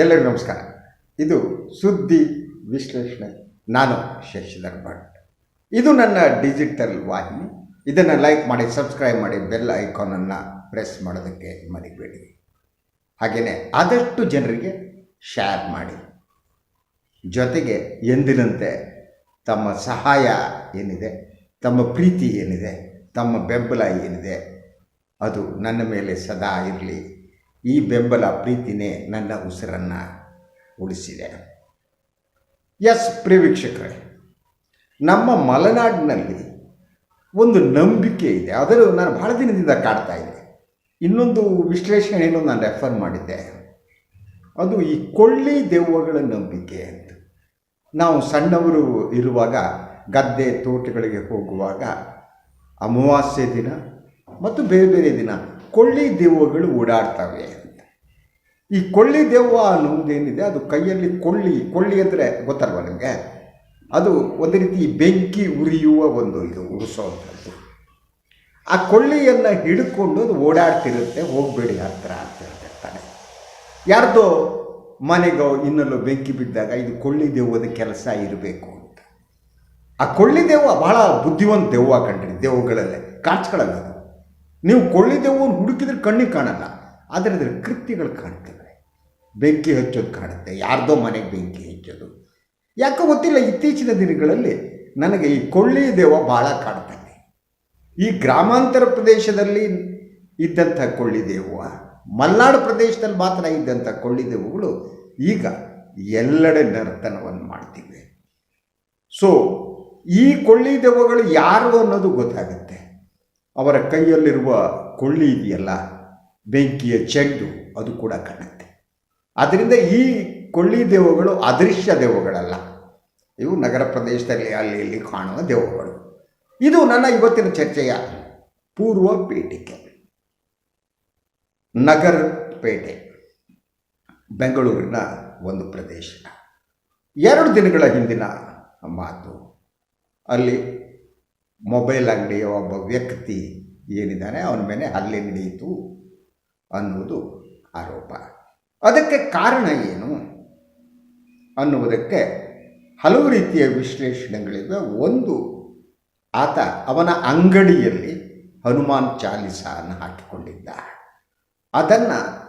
ಎಲ್ಲರಿಗೂ ನಮಸ್ಕಾರ. ಇದು ಸುದ್ದಿ ವಿಶ್ಲೇಷಣೆ. ನಾನು ಶಶಿಧರ್ ಭಟ್. ಇದು ನನ್ನ ಡಿಜಿಟಲ್ ವಾಹಿನಿ. ಇದನ್ನು ಲೈಕ್ ಮಾಡಿ, ಸಬ್ಸ್ಕ್ರೈಬ್ ಮಾಡಿ, ಬೆಲ್ ಐಕಾನನ್ನು ಪ್ರೆಸ್ ಮಾಡೋದಕ್ಕೆ ಮರಿಬೇಡಿ. ಹಾಗೆಯೇ ಆದಷ್ಟು ಜನರಿಗೆ ಶೇರ್ ಮಾಡಿ. ಜೊತೆಗೆ ಎಂದಿನಂತೆ ತಮ್ಮ ಸಹಾಯ ಏನಿದೆ, ತಮ್ಮ ಪ್ರೀತಿ ಏನಿದೆ, ತಮ್ಮ ಬೆಂಬಲ ಏನಿದೆ, ಅದು ನನ್ನ ಮೇಲೆ ಸದಾ ಇರಲಿ. ಈ ಬೆಂಬಲ ಪ್ರೀತಿನೇ ನನ್ನ ಉಸಿರನ್ನು ಉಳಿಸಿದೆ. ಎಸ್ ಪ್ರಿವೀಕ್ಷಕರೇ ನಮ್ಮ ಮಲೆನಾಡಿನಲ್ಲಿ ಒಂದು ನಂಬಿಕೆ ಇದೆ. ಅದರ ನಾನು ಬಹಳ ದಿನದಿಂದ ಕಾಡ್ತಾ ಇದೆ ಇನ್ನೊಂದು ವಿಶ್ಲೇಷಣೆಯನ್ನು ನಾನು ರೆಫರ್ ಮಾಡಿದ್ದೆ. ಅದು ಈ ಕೊಳ್ಳಿ ದೆವ್ವಗಳ ನಂಬಿಕೆ ಅಂತ. ನಾವು ಸಣ್ಣವರು ಇರುವಾಗ, ಗದ್ದೆ ತೋಟಗಳಿಗೆ ಹೋಗುವಾಗ, ಅಮಾವಾಸ್ಯೆ ದಿನ ಮತ್ತು ಬೇರೆ ಬೇರೆ ದಿನ ಕೊಳ್ಳಿ ದೆವ್ವಗಳು ಓಡಾಡ್ತವೆ ಅಂತ. ಈ ಕೊಳ್ಳಿ ದೆವ್ವ ಅನ್ನೋದೇನಿದೆ ಅದು ಕೈಯಲ್ಲಿ ಕೊಳ್ಳಿ ಕೊಳ್ಳಿ ಅಂದರೆ ಗೊತ್ತಲ್ವ ನಿಮಗೆ? ಅದು ಒಂದು ರೀತಿ ಬೆಂಕಿ ಉರಿಯುವ ಒಂದು ಇದು ಉರಿಸುವಂಥದ್ದು ಆ ಕೊಳ್ಳಿಯನ್ನು ಹಿಡ್ಕೊಂಡು ಅದು ಓಡಾಡ್ತಿರುತ್ತೆ, ಹೋಗಬೇಡಿ ಹತ್ರ ಅಂತ ಹೇಳ್ತಿರ್ತಾನೆ ಯಾರ್ದೋ ಮನೆಗೋ ಇನ್ನಲ್ಲೋ ಬೆಂಕಿ ಬಿದ್ದಾಗ ಇದು ಕೊಳ್ಳಿ ದೆವ್ವದ ಕೆಲಸ ಇರಬೇಕು ಅಂತ. ಆ ಕೊಳ್ಳಿ ದೆವ್ವ ಬಹಳ ಬುದ್ಧಿವಂತ ದೆವ್ವ ಕಂಡ್ರಿ ದೆವ್ವಗಳಲ್ಲೇ ಕಾಚ್ಗಳಲ್ಲ ಅದು. ನೀವು ಕೊಳ್ಳಿ ದೆವ್ವವನ್ನು ಹುಡುಕಿದ್ರೆ ಕಣ್ಣಿಗೆ ಕಾಣಲ್ಲ. ಆದರೆ ಅದರ ಕೃತ್ಯಗಳು ಕಾಣ್ತವೆ. ಬೆಂಕಿ ಹಚ್ಚೋದು ಕಾಣುತ್ತೆ. ಯಾರ್ದೋ ಮನೆಗೆ ಬೆಂಕಿ ಹಚ್ಚೋದು. ಯಾಕೋ ಗೊತ್ತಿಲ್ಲ, ಇತ್ತೀಚಿನ ದಿನಗಳಲ್ಲಿ ನನಗೆ ಈ ಕೊಳ್ಳಿ ದೇವ ಭಾಳ ಕಾಡ್ತಾನೆ ಈ ಗ್ರಾಮಾಂತರ ಪ್ರದೇಶದಲ್ಲಿ ಇದ್ದಂಥ ಕೊಳ್ಳಿ ದೇವ ಮಲೆನಾಡು ಪ್ರದೇಶದಲ್ಲಿ ಮಾತ್ರ ಇದ್ದಂಥ ಕೊಳ್ಳಿ ದೇವುಗಳು ಈಗ ಎಲ್ಲೆಡೆ ನರ್ತನವನ್ನು ಮಾಡ್ತೀವಿ. ಸೊ ಈ ಕೊಳ್ಳಿ ದೇವಗಳು ಯಾರು ಅನ್ನೋದು ಗೊತ್ತಾಗುತ್ತೆ. ಅವರ ಕೈಯಲ್ಲಿರುವ ಕೊಳ್ಳಿ ಇದೆಯಲ್ಲ? ಬೆಂಕಿಯ ಚೆಂಡು ಅದು ಕೂಡ ಕಾಣುತ್ತೆ. ಅದರಿಂದ ಈ ಕೊಳ್ಳಿ ದೇವಗಳು ಅದೃಶ್ಯ ದೇವಗಳಲ್ಲ ಇವು ನಗರ ಪ್ರದೇಶದಲ್ಲಿ, ಅಲ್ಲಿ, ಇಲ್ಲಿ ಕಾಣುವ ದೇವಗಳು ಇದು ನನ್ನ ಇವತ್ತಿನ ಚರ್ಚೆಯ ಪೂರ್ವ ಪೀಠಿಕೆ. ನಗರ ಪೇಟೆ, ಬೆಂಗಳೂರಿನ ಒಂದು ಪ್ರದೇಶ. ಎರಡು ದಿನಗಳ ಹಿಂದಿನ ಮಾತು. ಅಲ್ಲಿ ಮೊಬೈಲ್ ಅಂಗಡಿಯ ಒಬ್ಬ ವ್ಯಕ್ತಿ ಏನಿದ್ದಾನೆ, ಅವನ ಮೇಲೆ ಹಲ್ಲೆ ನಡೆಯಿತು ಅನ್ನುವುದು ಆರೋಪ. ಅದಕ್ಕೆ ಕಾರಣ ಏನು ಅನ್ನುವುದಕ್ಕೆ ಹಲವು ರೀತಿಯ ವಿಶ್ಲೇಷಣೆಗಳಿವೆ. ಒಂದು, ಆತ ಅವನ ಅಂಗಡಿಯಲ್ಲಿ ಹನುಮಾನ್ ಚಾಲಿಸನ್ನು ಹಾಕಿಕೊಂಡಿದ್ದ. ಅದನ್ನು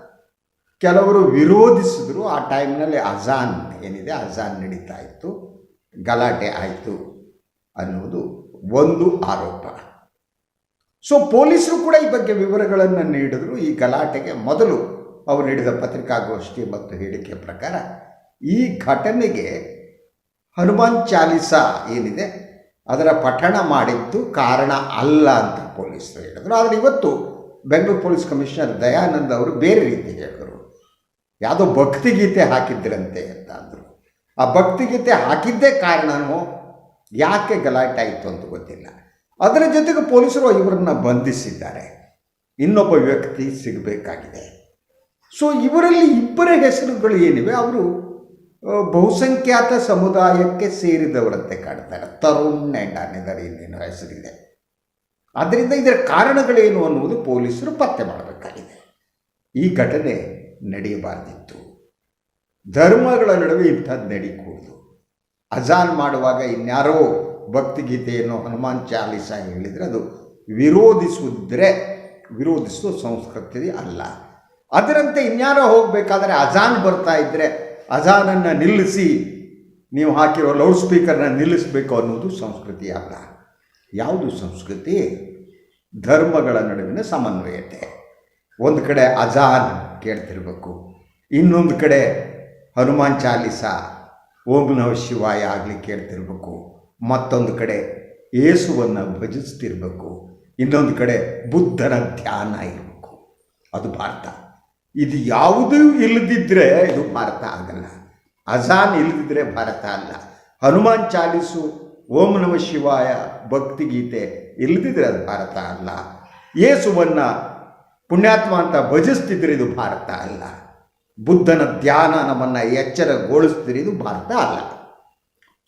ಕೆಲವರು ವಿರೋಧಿಸಿದ್ರು. ಆ ಟೈಮ್ನಲ್ಲಿ ಅಜಾನ್ ಏನಿದೆ, ಅಜಾನ್ ನಡೀತಾ ಇತ್ತು, ಗಲಾಟೆ ಆಯಿತು ಅನ್ನುವುದು ಒಂದು ಆರೋಪ. ಸೊ ಪೊಲೀಸರು ಕೂಡ ಈ ಬಗ್ಗೆ ವಿವರಗಳನ್ನು ನೀಡಿದ್ರು. ಈ ಗಲಾಟೆಗೆ ಮೊದಲು ಅವರು ನೀಡಿದ ಪತ್ರಿಕಾಗೋಷ್ಠಿ ಮತ್ತು ಹೇಳಿಕೆ ಪ್ರಕಾರ ಈ ಘಟನೆಗೆ ಹನುಮಾನ್ ಚಾಲಿಸ ಏನಿದೆ, ಅದರ ಪಠಣ ಮಾಡಿದ್ದು ಕಾರಣ ಅಲ್ಲ ಅಂತ ಪೊಲೀಸರು ಹೇಳಿದ್ರು. ಆದರೆ ಇವತ್ತು ಬೆಂಗಳೂರು ಪೊಲೀಸ್ ಕಮಿಷನರ್ ದಯಾನಂದ್ ಅವರು ಬೇರೆ ರೀತಿ ಹೇಳಿದರು. ಯಾವುದೋ ಭಕ್ತಿಗೀತೆ ಹಾಕಿದ್ರಂತೆ ಅಂತ ಅಂದರು. ಆ ಭಕ್ತಿಗೀತೆ ಹಾಕಿದ್ದೇ ಕಾರಣನೋ ಯಾಕೆ ಗಲಾಟೆ ಆಯಿತು ಅಂತ ಗೊತ್ತಿಲ್ಲ. ಅದರ ಜೊತೆಗೆ ಪೊಲೀಸರು ಇವರನ್ನ ಬಂಧಿಸಿದ್ದಾರೆ. ಇನ್ನೊಬ್ಬ ವ್ಯಕ್ತಿ ಸಿಗಬೇಕಾಗಿದೆ. ಸೊ ಇವರಲ್ಲಿ ಇಬ್ಬರ ಹೆಸರುಗಳು ಏನಿವೆ? ಅವರು ಬಹುಸಂಖ್ಯಾತ ಸಮುದಾಯಕ್ಕೆ ಸೇರಿದವರಂತೆ ಕಾಣ್ತಾರೆ ತರುಣ್ ಆ್ಯಂಡ್ ಅನ್ನದರ್ ಇನ್ನೇನು ಹೆಸರಿದೆ. ಆದ್ದರಿಂದ ಇದರ ಕಾರಣಗಳೇನು ಅನ್ನುವುದು ಪೊಲೀಸರು ಪತ್ತೆ ಮಾಡಬೇಕಾಗಿದೆ. ಈ ಘಟನೆ ನಡೆಯಬಾರ್ದಿತ್ತು. ಧರ್ಮಗಳ ನಡುವೆ ಇಂಥದ್ದು ನಡೀಕೂಡದು. ಅಜಾನ್ ಮಾಡುವಾಗ ಇನ್ಯಾರೋ ಭಕ್ತಿಗೀತೆಯನ್ನು ಹನುಮಾನ್ ಚಾಲಿಸ ಹೇಳಿದರೆ ಅದು ವಿರೋಧಿಸಿದ್ರೆ ವಿರೋಧಿಸುವ ಸಂಸ್ಕೃತಿ ಅಲ್ಲ. ಅದರಂತೆ ಇನ್ಯಾರೋ ಹೋಗಬೇಕಾದ್ರೆ ಅಜಾನ್ ಬರ್ತಾ ಇದ್ದರೆ ಅಜಾನನ್ನು ನಿಲ್ಲಿಸಿ ನೀವು ಹಾಕಿರೋ ಲೌಡ್ ಸ್ಪೀಕರ್ನ ನಿಲ್ಲಿಸಬೇಕು ಅನ್ನೋದು ಸಂಸ್ಕೃತಿ ಅಲ್ಲ. ಯಾವುದು ಸಂಸ್ಕೃತಿ? ಧರ್ಮಗಳ ನಡುವಿನ ಸಮನ್ವಯತೆ. ಒಂದು ಕಡೆ ಅಜಾನ್ ಕೇಳ್ತಿರ್ಬೇಕು, ಇನ್ನೊಂದು ಕಡೆ ಹನುಮಾನ್ ಚಾಲಿಸ ಓಂ ನಮ ಶಿವಾಯ ಆಗಲಿ ಕೇಳ್ತಿರ್ಬೇಕು. ಮತ್ತೊಂದು ಕಡೆ ಏಸುವನ್ನು ಭಜಿಸ್ತಿರ್ಬೇಕು. ಇನ್ನೊಂದು ಕಡೆ ಬುದ್ಧನ ಧ್ಯಾನ ಇರಬೇಕು. ಅದು ಭಾರತ. ಇದು ಯಾವುದೂ ಇಲ್ಲದಿದ್ದರೆ ಇದು ಭಾರತ ಆಗಲ್ಲ. ಅಜಾನ್ ಇಲ್ಲದಿದ್ದರೆ ಭಾರತ ಅಲ್ಲ. ಹನುಮಾನ್ ಚಾಲಿಸು, ಓಂ ನಮ ಶಿವಾಯ, ಭಕ್ತಿಗೀತೆ ಇಲ್ಲದಿದ್ದರೆ ಅದು ಭಾರತ ಅಲ್ಲ. ಯೇಸುವನ್ನು ಪುಣ್ಯಾತ್ಮ ಅಂತ ಭಜಿಸ್ತಿದ್ರೆ ಇದು ಭಾರತ ಅಲ್ಲ. ಬುದ್ಧನ ಧ್ಯಾನ ನಮ್ಮನ್ನು ಎಚ್ಚರಗೊಳಿಸ್ತೀರಿ ಇದು ಭಾರತ ಅಲ್ಲ.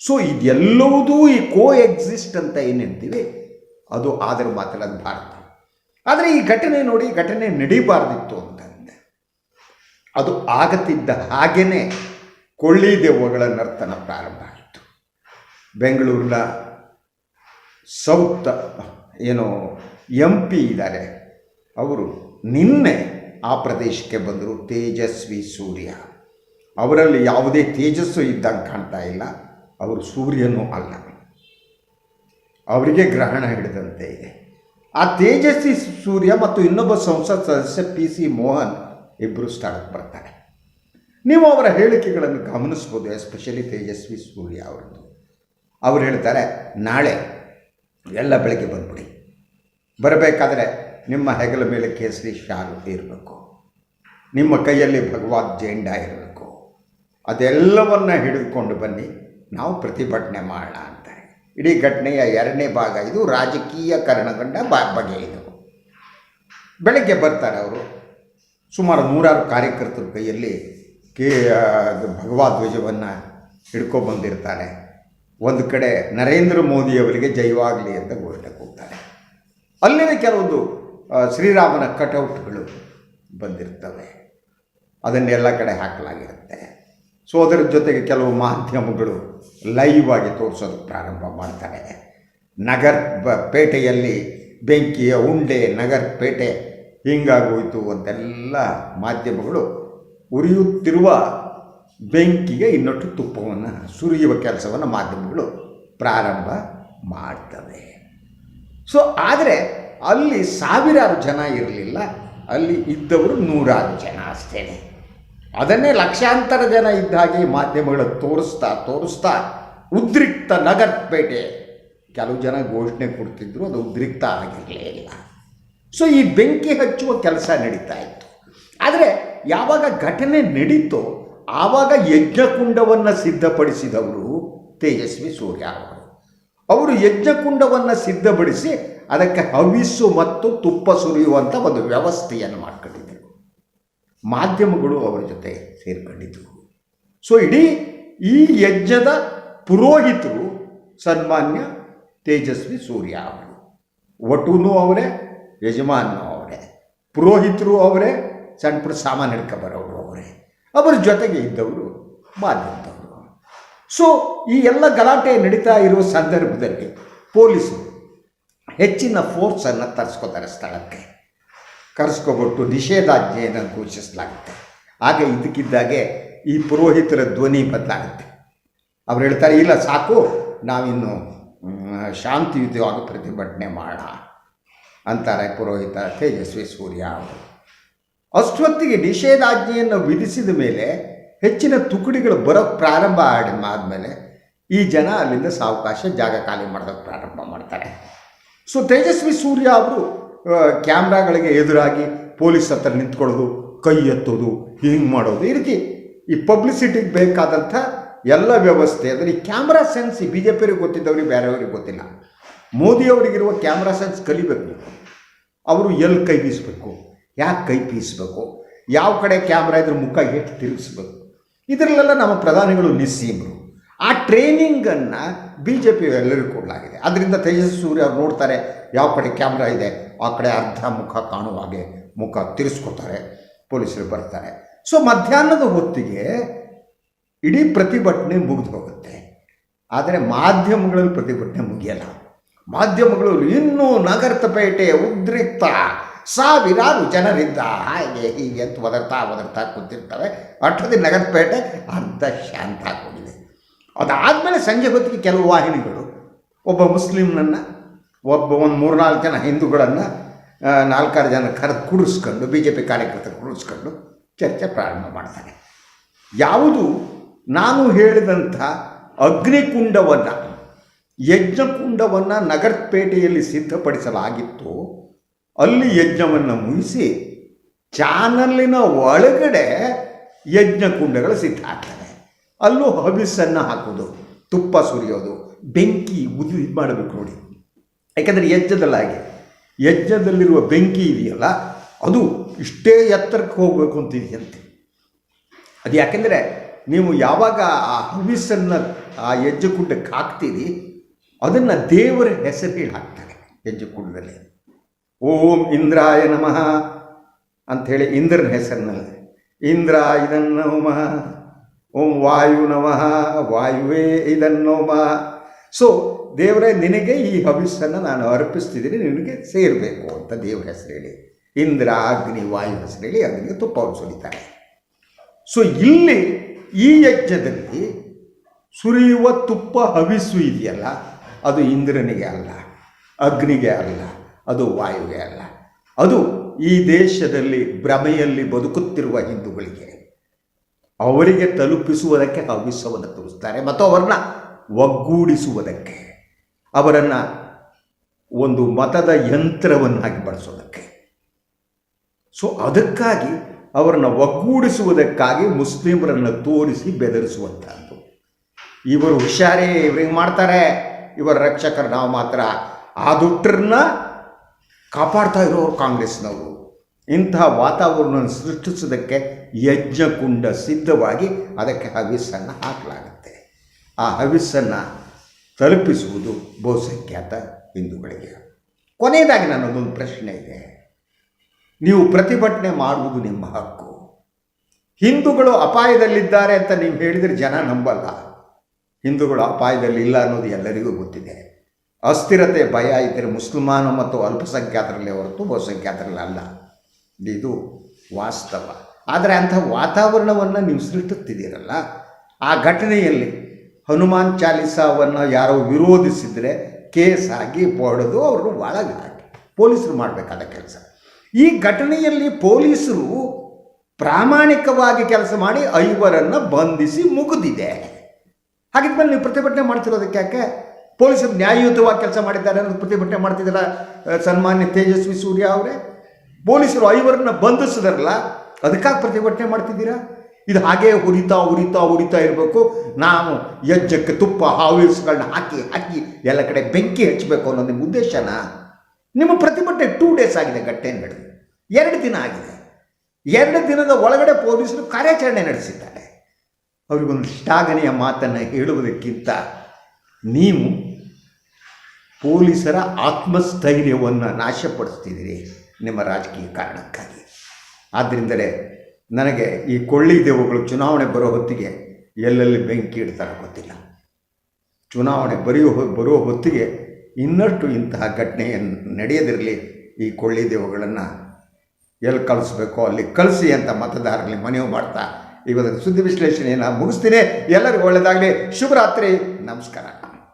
ಸೊ ಇದೆಲ್ಲವುದೂ ಈ ಕೋ ಎಕ್ಸಿಸ್ಟ್ ಅಂತ ಏನು ಹೇಳ್ತೀವಿ ಅದು ಆದರೆ ಮಾತ್ರ ಅದು ಭಾರತ. ಆದರೆ ಈ ಘಟನೆ ನೋಡಿ, ಘಟನೆ ನಡೀಬಾರ್ದಿತ್ತು ಅಂತಂದೆ. ಅದು ಆಗತಿದ್ದ ಹಾಗೇನೆ ಕೊಳ್ಳಿ ದೆವ್ವಗಳ ನರ್ತನ ಪ್ರಾರಂಭ ಆಯಿತು. ಬೆಂಗಳೂರಿನ ಸೌತ್, ಏನು ಎಂ ಪಿ ಇದ್ದಾರೆ ಅವರು ನಿನ್ನೆ ಆ ಪ್ರದೇಶಕ್ಕೆ ಬಂದರು ತೇಜಸ್ವಿ ಸೂರ್ಯ. ಅವರಲ್ಲಿ ಯಾವುದೇ ತೇಜಸ್ಸು ಇದ್ದಂಗೆ ಕಾಣ್ತಾ ಇಲ್ಲ. ಅವರು ಸೂರ್ಯನೂ ಅಲ್ಲ. ಅವರಿಗೆ ಗ್ರಹಣ ಹಿಡಿದಂತೆ ಇದೆ. ಆ ತೇಜಸ್ವಿ ಸೂರ್ಯ ಮತ್ತು ಇನ್ನೊಬ್ಬ ಸಂಸತ್ ಸದಸ್ಯ ಪಿ ಸಿ ಮೋಹನ್ ಇಬ್ಬರು ಸ್ಥಳಕ್ಕೆ ಬರ್ತಾರೆ. ನೀವು ಅವರ ಹೇಳಿಕೆಗಳನ್ನು ಗಮನಿಸ್ಬೋದು ಎಸ್ಪೆಷಲಿ ತೇಜಸ್ವಿ ಸೂರ್ಯ ಅವರದ್ದು. ಅವ್ರು ಹೇಳ್ತಾರೆ, ನಾಳೆ ಎಲ್ಲ ಬೆಳಗ್ಗೆ ಬಂದ್ಬಿಡಿ. ಬರಬೇಕಾದ್ರೆ ನಿಮ್ಮ ಹೆಗಲ ಮೇಲೆ ಕೇಸರಿ ಶಾಲು ಇರಬೇಕು. ನಿಮ್ಮ ಕೈಯಲ್ಲಿ ಭಗವದ್ ಜೆಂಡ ಇರಬೇಕು. ಅದೆಲ್ಲವನ್ನು ಹಿಡಿದುಕೊಂಡು ಬನ್ನಿ, ನಾವು ಪ್ರತಿಭಟನೆ ಮಾಡೋಣ ಅಂತಾರೆ ಇಡೀ ಘಟನೆಯ ಎರಡನೇ ಭಾಗ ಇದು ರಾಜಕೀಯಕರಣಗೊಂಡ ಬ, ಬಗೆ ಇದು. ಬೆಳಗ್ಗೆ ಬರ್ತಾರೆ ಅವರು. ಸುಮಾರು ನೂರಾರು ಕಾರ್ಯಕರ್ತರ ಕೈಯಲ್ಲಿ ಕೇ ಅದು ಭಗವದ್ ಧ್ವಜವನ್ನು ಹಿಡ್ಕೊಬಂದಿರ್ತಾರೆ ಒಂದು ಕಡೆ ನರೇಂದ್ರ ಮೋದಿಯವರಿಗೆ ಜಯವಾಗಲಿ ಅಂತ ಘೋಷಣೆ ಕೂಗ್ತಾರೆ. ಅಲ್ಲಿನ ಕೆಲವೊಂದು ಶ್ರೀರಾಮನ ಕಟೌಟ್ಗಳು ಬಂದಿರ್ತವೆ. ಅದನ್ನೆಲ್ಲ ಕಡೆ ಹಾಕಲಾಗಿರುತ್ತೆ. ಸೊ, ಅದರ ಜೊತೆಗೆ ಕೆಲವು ಮಾಧ್ಯಮಗಳು ಲೈವ್ ಆಗಿ ತೋರಿಸೋದು ಪ್ರಾರಂಭ ಮಾಡ್ತಾರೆ ನಗರ್ ಪೇಟೆಯಲ್ಲಿ ಬೆಂಕಿಯ ಉಂಡೆ ನಗರ್ ಪೇಟೆ ಹಿಂಗಾಗೋಯಿತು ಅಂತೆಲ್ಲ ಮಾಧ್ಯಮಗಳು ಉರಿಯುತ್ತಿರುವ ಬೆಂಕಿಗೆ ಇನ್ನೊಟ್ಟು ತುಪ್ಪವನ್ನು ಸುರಿಯುವ ಕೆಲಸವನ್ನು ಮಾಧ್ಯಮಗಳು ಪ್ರಾರಂಭ ಮಾಡ್ತವೆ. ಸೊ, ಆದರೆ ಅಲ್ಲಿ ಸಾವಿರಾರು ಜನ ಇರಲಿಲ್ಲ, ಅಲ್ಲಿ ಇದ್ದವರು ನೂರಾರು ಜನ ಅಷ್ಟೇ. ಅದನ್ನೇ ಲಕ್ಷಾಂತರ ಜನ ಇದ್ದ ಹಾಗೆ ಮಾಧ್ಯಮಗಳು ತೋರಿಸ್ತಾ ತೋರಿಸ್ತಾ, ಉದ್ರಿಕ್ತ ನಗರಪೇಟೆ. ಕೆಲವು ಜನ ಘೋಷಣೆ ಕೊಡ್ತಿದ್ರು, ಅದು ಉದ್ರಿಕ್ತ ಆಗಿರಲೇ ಇಲ್ಲ ಸೊ ಈ ಬೆಂಕಿ ಹಚ್ಚುವ ಕೆಲಸ ನಡೀತಾ ಇತ್ತು. ಆದರೆ, ಯಾವಾಗ ಘಟನೆ ನಡೀತೋ, ಆವಾಗ ಯಜ್ಞಕುಂಡವನ್ನು ಸಿದ್ಧಪಡಿಸಿದವರು ತೇಜಸ್ವಿ ಸೂರ್ಯ ಅವರು. ಅವರು ಯಜ್ಞಕುಂಡವನ್ನು ಸಿದ್ಧಪಡಿಸಿ ಅದಕ್ಕೆ ಹವಿಸ್ಸು ಮತ್ತು ತುಪ್ಪ ಸುರಿಯುವಂಥ ಒಂದು ವ್ಯವಸ್ಥೆಯನ್ನು ಮಾಡ್ಕೊಂಡಿದ್ದರು. ಮಾಧ್ಯಮಗಳು ಅವರ ಜೊತೆ ಸೇರಿಕೊಂಡಿದ್ದವು ಸೊ ಇಡೀ ಈ ಯಜ್ಞದ ಪುರೋಹಿತರು ಸನ್ಮಾನ್ಯ ತೇಜಸ್ವಿ ಸೂರ್ಯ ಅವರು, ವಟುನು ಅವರೇ ಯಜಮಾನು ಅವರೇ, ಪುರೋಹಿತರು ಅವರೇ ಸಣ್ಣ ಪುಟ್ಟ ಸಾಮಾನು ಹಿಡ್ಕೊಬರೋರು ಅವರೇ, ಅವರ ಜೊತೆಗೆ ಇದ್ದವರು ಮಾಧ್ಯಮದವರು. ಸೊ ಈ ಎಲ್ಲ ಗಲಾಟೆ ನಡೀತಾ ಇರುವ ಸಂದರ್ಭದಲ್ಲಿ ಪೊಲೀಸರು ಹೆಚ್ಚಿನ ಫೋರ್ಸನ್ನು ತರಿಸ್ಕೋತಾರೆ ಸ್ಥಳಕ್ಕೆ. ಕರೆಸ್ಕೊಬಿಟ್ಟು ನಿಷೇಧಾಜ್ಞೆಯನ್ನು ಘೋಷಿಸಲಾಗುತ್ತೆ. ಆಗ ಇದಕ್ಕಿದ್ದಾಗೆ ಈ ಪುರೋಹಿತರ ಧ್ವನಿ ಬದಲಾಗುತ್ತೆ. ಅವ್ರು ಹೇಳ್ತಾರೆ, ಇಲ್ಲ, ಸಾಕು, ನಾವಿನ್ನು ಶಾಂತಿಯುತವಾಗಿ ಪ್ರತಿಭಟನೆ ಮಾಡೋಣ ಅಂತಾರೆ ಪುರೋಹಿತ ತೇಜಸ್ವಿ ಸೂರ್ಯ ಅವರು. ಅಷ್ಟೊತ್ತಿಗೆ ನಿಷೇಧಾಜ್ಞೆಯನ್ನು ವಿಧಿಸಿದ ಮೇಲೆ ಹೆಚ್ಚಿನ ತುಕಡಿಗಳು ಬರೋಕ್ಕೆ ಪ್ರಾರಂಭ ಆದಮೇಲೆ ಈ ಜನ ಅಲ್ಲಿಂದ ಸಾವಕಾಶ ಜಾಗ ಖಾಲಿ ಮಾಡೋದಕ್ಕೆ ಪ್ರಾರಂಭ ಮಾಡ್ತಾರೆ. ಸೊ ತೇಜಸ್ವಿ ಸೂರ್ಯ ಅವರು ಕ್ಯಾಮ್ರಾಗಳಿಗೆ ಎದುರಾಗಿ ಪೊಲೀಸ್ ಹತ್ರ ನಿಂತ್ಕೊಳ್ಳೋದು, ಕೈ ಎತ್ತೋದು, ಹಿಂಗೆ ಮಾಡೋದು, ಈ ರೀತಿ ಈ ಪಬ್ಲಿಸಿಟಿಗೆ ಬೇಕಾದಂಥ ಎಲ್ಲ ವ್ಯವಸ್ಥೆ, ಅಂದರೆ ಈ ಕ್ಯಾಮ್ರಾ ಸೆನ್ಸ್ ಈ ಬಿ ಜೆ ಪಿಯವ್ರಿಗೆ ಗೊತ್ತಿದ್ದವ್ರಿಗೆ ಬೇರೆಯವ್ರಿಗೆ ಗೊತ್ತಿಲ್ಲ. ಮೋದಿಯವರಿಗಿರುವ ಕ್ಯಾಮ್ರಾ ಸೆನ್ಸ್ ಕಲಿಬೇಕು ಅವರು ಎಲ್ಲಿ ಕೈ ಬೀಸಬೇಕು, ಯಾಕೆ ಕೈ ಬೀಸಬೇಕು, ಯಾವ ಕಡೆ ಕ್ಯಾಮ್ರಾ ಇದ್ರ ಮುಖ ಎಷ್ಟು ತಿರುಗಿಸ್ಬೇಕು. ಇದರಲ್ಲೆಲ್ಲ ನಮ್ಮ ಪ್ರಧಾನಿಗಳು ನಿಸ್ಸೀಮರು. ಆ ಟ್ರೈನಿಂಗನ್ನು ಬಿ ಜೆ ಪಿ ಎಲ್ಲರಿಗೂ ಕೊಡಲಾಗಿದೆ. ಅದರಿಂದ ತೇಜಸ್ವಿ ಸೂರ್ಯ ಅವ್ರು ನೋಡ್ತಾರೆ, ಯಾವ ಕಡೆ ಕ್ಯಾಮ್ರಾ ಇದೆ, ಆ ಕಡೆ ಅರ್ಧ ಮುಖ ಕಾಣುವ ಹಾಗೆ ಮುಖ ತಿರ್ಸ್ಕೊತಾರೆ, ಪೊಲೀಸರು ಬರ್ತಾರೆ. ಸೊ ಮಧ್ಯಾಹ್ನದ ಹೊತ್ತಿಗೆ ಇಡೀ ಪ್ರತಿಭಟನೆ ಮುಗಿದು ಹೋಗುತ್ತೆ. ಆದರೆ ಮಾಧ್ಯಮಗಳಲ್ಲಿ ಪ್ರತಿಭಟನೆ ಮುಗಿಯಲ್ಲ. ಮಾಧ್ಯಮಗಳು ಇನ್ನೂ ನಗರಪೇಟೆ ಉದ್ರಿಕ್ತ, ಸಾವಿರಾರು ಜನರಿದ್ದ ಹಾಗೆ ಹೀಗೆ ಅಂತ ಒದರ್ತಾ ಒದರ್ತಾ ಕೂತಿರ್ತವೆ ಅಷ್ಟೊತ್ತಿಗೆ ನಗರಪೇಟೆ ಅರ್ಧ ಶಾಂತ ಆಗೋಗಿದೆ ಅದಾದಮೇಲೆ ಸಂಜೆ ಹೊತ್ತಿಗೆ ಕೆಲವು ವಾಹಿನಿಗಳು, ಒಬ್ಬ ಮುಸ್ಲಿಮ್ನನ್ನು, ಒಬ್ಬ ಒಂದು ಮೂರ್ನಾಲ್ಕು ಜನ ಹಿಂದೂಗಳನ್ನು ನಾಲ್ಕಾರು ಜನ ಕರೆದು ಕುಡಿಸ್ಕೊಂಡು ಬಿ ಜೆ ಪಿ ಕಾರ್ಯಕರ್ತರು ಕೂಡಿಸ್ಕೊಂಡು ಚರ್ಚೆ ಪ್ರಾರಂಭ ಮಾಡ್ತಾರೆ. ಯಾವುದು ನಾನು ಹೇಳಿದಂಥ ಅಗ್ನಿಕುಂಡವನ್ನು, ಯಜ್ಞಕುಂಡವನ್ನು ನಗರಪೇಟೆಯಲ್ಲಿ ಸಿದ್ಧಪಡಿಸಲಾಗಿತ್ತು. ಅಲ್ಲಿ ಯಜ್ಞವನ್ನು ಮುಗಿಸಿ ಚಾನಲ್ಲಿನ ಒಳಗಡೆ ಯಜ್ಞಕುಂಡಗಳು ಸಿದ್ಧ ಆಗ್ತವೆ. ಅಲ್ಲೂ ಹವಿಸ್ಸನ್ನು ಹಾಕೋದು, ತುಪ್ಪ ಸುರಿಯೋದು, ಬೆಂಕಿ ಉದಿ, ಇದು ಮಾಡಬೇಕು ನೋಡಿ. ಯಾಕೆಂದರೆ ಯಜ್ಞದಲ್ಲಾಗೆ ಯಜ್ಞದಲ್ಲಿರುವ ಬೆಂಕಿ ಇದೆಯಲ್ಲ, ಅದು ಇಷ್ಟೇ ಎತ್ತರಕ್ಕೆ ಹೋಗಬೇಕು ಅಂತಿದೆಯಂತೆ ಅದು ಯಾಕೆಂದರೆ ನೀವು ಯಾವಾಗ ಆ ಹವಿಸ್ಸನ್ನ ಆ ಯಜ್ಞಕುಂಡಕ್ಕೆ ಹಾಕ್ತೀರಿ, ಅದನ್ನು ದೇವರ ಹೆಸರು ಹೇಳಿ ಹಾಕ್ತಾರೆ ಕುಂಡದಲ್ಲಿ ಓಂ ಇಂದ್ರಾಯ ನಮಃ ಅಂಥೇಳಿ ಇಂದ್ರನ ಹೆಸರಿನಲ್ಲಿ ಇಂದ್ರ ಇದನ್ನೋಮ ಓಂ ವಾಯು ನಮಃ, ವಾಯುವೇ ಇದನ್ನೋಮ ಸೊ ದೇವರೇ, ನಿನಗೆ ಈ ಹವಿಸ್ಸನ್ನು ನಾನು ಅರ್ಪಿಸ್ತಿದ್ದೀನಿ, ನಿನಗೆ ಸೇರಬೇಕು ಅಂತ ದೇವರ ಹೆಸರು ಇಂದ್ರ, ಅಗ್ನಿ, ವಾಯು ಹೆಸರು ಹೇಳಿ ಅಗ್ನಿಗೆ ತುಪ್ಪವನ್ನು ಸುರಿತಾರೆ ಸೊ ಇಲ್ಲಿ ಈ ಯಜ್ಞದಲ್ಲಿ ಸುರಿಯುವ ತುಪ್ಪ ಹವಿಸು ಇದೆಯಲ್ಲ, ಅದು ಇಂದ್ರನಿಗೆ ಅಲ್ಲ, ಅಗ್ನಿಗೆ ಅಲ್ಲ, ಅದು ವಾಯುಗೆ ಅಲ್ಲ. ಅದು ಈ ದೇಶದಲ್ಲಿ ಭ್ರಮೆಯಲ್ಲಿ ಬದುಕುತ್ತಿರುವ ಹಿಂದೂಗಳಿಗೆ ಅವರಿಗೆ ತಲುಪಿಸುವುದಕ್ಕೆ ಕವಿಸವನ್ನು ತೋರಿಸ್ತಾರೆ ಮತ್ತು ಅವರನ್ನ ಒಗ್ಗೂಡಿಸುವುದಕ್ಕೆ, ಅವರನ್ನು ಒಂದು ಮತದ ಯಂತ್ರವನ್ನಾಗಿ ಬಳಸೋದಕ್ಕೆ. ಸೊ ಅದಕ್ಕಾಗಿ ಅವರನ್ನು ಒಗ್ಗೂಡಿಸುವುದಕ್ಕಾಗಿ ಮುಸ್ಲಿಮರನ್ನು ತೋರಿಸಿ ಬೆದರಿಸುವಂಥದ್ದು ಇವರು ಹುಷಾರೇ ಇವ್ರಿಗೆ ಮಾಡ್ತಾರೆ. ಇವರ ರಕ್ಷಕರು, ನಾವು ಮಾತ್ರ. ಆ ದುಟ್ಟರನ್ನ ಕಾಪಾಡ್ತಾ ಇರೋರು ಕಾಂಗ್ರೆಸ್ನವರು. ಇಂತಹ ವಾತಾವರಣವನ್ನು ಸೃಷ್ಟಿಸೋದಕ್ಕೆ ಯಜ್ಞಕುಂಡ ಸಿದ್ಧವಾಗಿ ಅದಕ್ಕೆ ಹವಿಸ್ಸನ್ನು ಹಾಕಲಾಗುತ್ತೆ. ಆ ಹವಿಸ್ಸನ್ನು ತಲುಪಿಸುವುದು ಬಹುಸಂಖ್ಯಾತ ಹಿಂದೂಗಳಿಗೆ. ಕೊನೆಯದಾಗಿ ನನ್ನದೊಂದು ಪ್ರಶ್ನೆ ಇದೆ. ನೀವು ಪ್ರತಿಭಟನೆ ಮಾಡುವುದು ನಿಮ್ಮ ಹಕ್ಕು. ಹಿಂದೂಗಳು ಅಪಾಯದಲ್ಲಿದ್ದಾರೆ ಅಂತ ನೀವು ಹೇಳಿದರೆ ಜನ ನಂಬಲ್ಲ. ಹಿಂದೂಗಳು ಅಪಾಯದಲ್ಲಿ ಇಲ್ಲ ಅನ್ನೋದು ಎಲ್ಲರಿಗೂ ಗೊತ್ತಿದೆ. ಅಸ್ಥಿರತೆ, ಭಯ ಇದ್ದರೆ ಮುಸಲ್ಮಾನ ಮತ್ತು ಅಲ್ಪಸಂಖ್ಯಾತರಲ್ಲೇ ಹೊರತು ಬಹುಸಂಖ್ಯಾತರಲ್ಲಿ. ಅಲ್ಲ ಇದು ವಾಸ್ತವ. ಆದರೆ ಅಂಥ ವಾತಾವರಣವನ್ನು ನೀವು ಸೃಷ್ಟಿಸ್ತಿದ್ದೀರಲ್ಲ, ಆ ಘಟನೆಯಲ್ಲಿ ಹನುಮಾನ್ ಚಾಲಿಸಾವನ್ನು ಯಾರೋ ವಿರೋಧಿಸಿದರೆ ಕೇಸ್ ಆಗಿ ಹೊಡೆದು ಅವರು ಒಳಗೆ ಪೊಲೀಸರು ಮಾಡಬೇಕಾದ ಕೆಲಸ. ಈ ಘಟನೆಯಲ್ಲಿ ಪೊಲೀಸರು ಪ್ರಾಮಾಣಿಕವಾಗಿ ಕೆಲಸ ಮಾಡಿ ಐವರನ್ನು ಬಂಧಿಸಿ ಮುಗಿದಿದೆ. ಹಾಗಿದ್ಮೇಲೆ ನೀವು ಪ್ರತಿಭಟನೆ ಮಾಡ್ತಿರೋದಕ್ಕೆ ಯಾಕೆ? ಪೊಲೀಸರು ನ್ಯಾಯಯುತವಾಗಿ ಕೆಲಸ ಮಾಡಿದ್ದಾರೆ ಅನ್ನೋದು ಪ್ರತಿಭಟನೆ ಮಾಡ್ತಿದ್ದಾರೆ ಸನ್ಮಾನ್ಯ ತೇಜಸ್ವಿ ಸೂರ್ಯ ಅವರೇ? ಪೊಲೀಸರು ಐವರನ್ನ ಬಂಧಿಸಿದಾರಲ್ಲ, ಅದಕ್ಕಾಗಿ ಪ್ರತಿಭಟನೆ ಮಾಡ್ತಿದ್ದೀರಾ? ಇದು ಹಾಗೇ ಉರಿತಾ ಉರಿತಾ ಉರಿತಾ ಇರಬೇಕು. ನಾವು ಯಜ್ಜಕ್ಕೆ ತುಪ್ಪ ಹಾವಿಲ್ಸ್ಗಳನ್ನ ಹಾಕಿ ಹಾಕಿ ಎಲ್ಲ ಕಡೆ ಬೆಂಕಿ ಹಚ್ಚಬೇಕು ಅನ್ನೋ ನಿಮ್ಮ ಉದ್ದೇಶನ? ನಿಮ್ಮ ಪ್ರತಿಭಟನೆ ಟೂ ಡೇಸ್ ಆಗಿದೆ, ಗಟ್ಟೆ ನಡೆದು. ಎರಡು ದಿನ ಆಗಿದೆ. ಎರಡು ದಿನದ ಒಳಗಡೆ ಪೊಲೀಸರು ಕಾರ್ಯಾಚರಣೆ ನಡೆಸಿದ್ದಾರೆ. ಅವರಿಗೊಂದು ಶ್ಲಾಘನೆಯ ಮಾತನ್ನು ಹೇಳುವುದಕ್ಕಿಂತ ನೀವು ಪೊಲೀಸರ ಆತ್ಮಸ್ಥೈರ್ಯವನ್ನು ನಾಶಪಡಿಸ್ತಿದ್ದೀರಿ. ನಿಮ್ಮ ರಾಜಕೀಯ ಕಾರಣಕ್ಕಾಗಿ. ಆದ್ದರಿಂದಲೇ ನನಗೆ ಈ ಕೊಳ್ಳಿ ದೇವುಗಳು ಚುನಾವಣೆ ಬರೋ ಹೊತ್ತಿಗೆ ಎಲ್ಲೆಲ್ಲಿ ಬೆಂಕಿ ಇಡ್ತಾರೋ ಗೊತ್ತಿಲ್ಲ. ಚುನಾವಣೆ ಬರೆಯೋ ಬರುವ ಹೊತ್ತಿಗೆ ಇನ್ನಷ್ಟು ಇಂತಹ ಘಟನೆ ನಡೆಯದಿರಲಿ ಈ ಕೊಳ್ಳಿ ದೇವುಗಳನ್ನು ಎಲ್ಲಿ ಕಳಿಸ್ಬೇಕೋ ಅಲ್ಲಿ ಕಳಿಸಿ ಅಂತ ಮತದಾರರಲ್ಲಿ ಮನವಿ ಮಾಡ್ತಾ ಇವತ್ತು ಸುದ್ದಿ ವಿಶ್ಲೇಷಣೆಯನ್ನು ಮುಗಿಸ್ತೀನಿ. ಎಲ್ಲರಿಗೂ ಒಳ್ಳೆಯದಾಗಲಿ ಶುಭರಾತ್ರಿ. ನಮಸ್ಕಾರ.